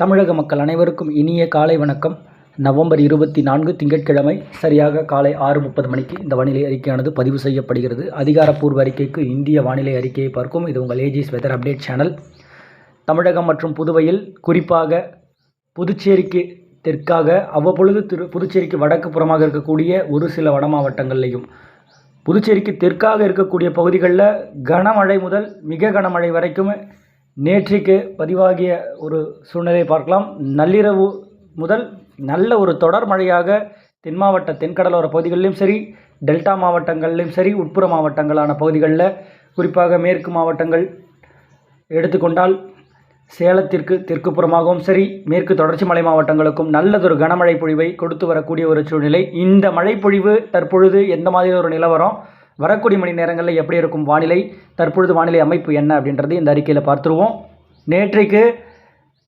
தமிழக மக்கள் அனைவருக்கும் இனிய காலை வணக்கம். நவம்பர் இருபத்தி நான்கு திங்கட்கிழமை சரியாக காலை ஆறு முப்பது மணிக்கு இந்த வானிலை அறிக்கையானது பதிவு செய்யப்படுகிறது. அதிகாரப்பூர்வ அறிக்கைக்கு இந்திய வானிலை அறிக்கையை பார்க்கும் இது உங்கள் Aegis weather update channel Tamilagam மற்றும் புதுவையில் குறிப்பாக புதுச்சேரிக்கு தெற்காக அவ்வப்பொழுது திரு புதுச்சேரிக்கு வடக்கு புறமாக இருக்கக்கூடிய ஒரு சில வட மாவட்டங்கள்லையும் புதுச்சேரிக்கு தெற்காக இருக்கக்கூடிய பகுதிகளில் கனமழை முதல் மிக கனமழை வரைக்கும் நேற்றைக்கு பதிவாகிய ஒரு சூழ்நிலையை பார்க்கலாம். நள்ளிரவு முதல் நல்ல ஒரு தொடர் மழையாக தென் மாவட்ட தென்கடலோர பகுதிகளிலும் சரி டெல்டா மாவட்டங்களிலும் சரி உட்புற மாவட்டங்களான பகுதிகளில் குறிப்பாக மேற்கு மாவட்டங்கள் எடுத்துக்கொண்டால் சேலத்திற்கு தெற்கு புறமாகவும் சரி மேற்கு தொடர்ச்சி மலை மாவட்டங்களுக்கும் நல்லதொரு கனமழை பொழிவை கொடுத்து வரக்கூடிய ஒரு சூழ்நிலை. இந்த மழைப்பொழிவு தற்பொழுது எந்த மாதிரி ஒரு நிலவரம்? வரக்கூடிய மணி நேரங்களில் எப்படி இருக்கும் வானிலை? தற்பொழுது வானிலை அமைப்பு என்ன அப்படின்றது இந்த அறிக்கையில் பார்த்துருவோம். நேற்றைக்கு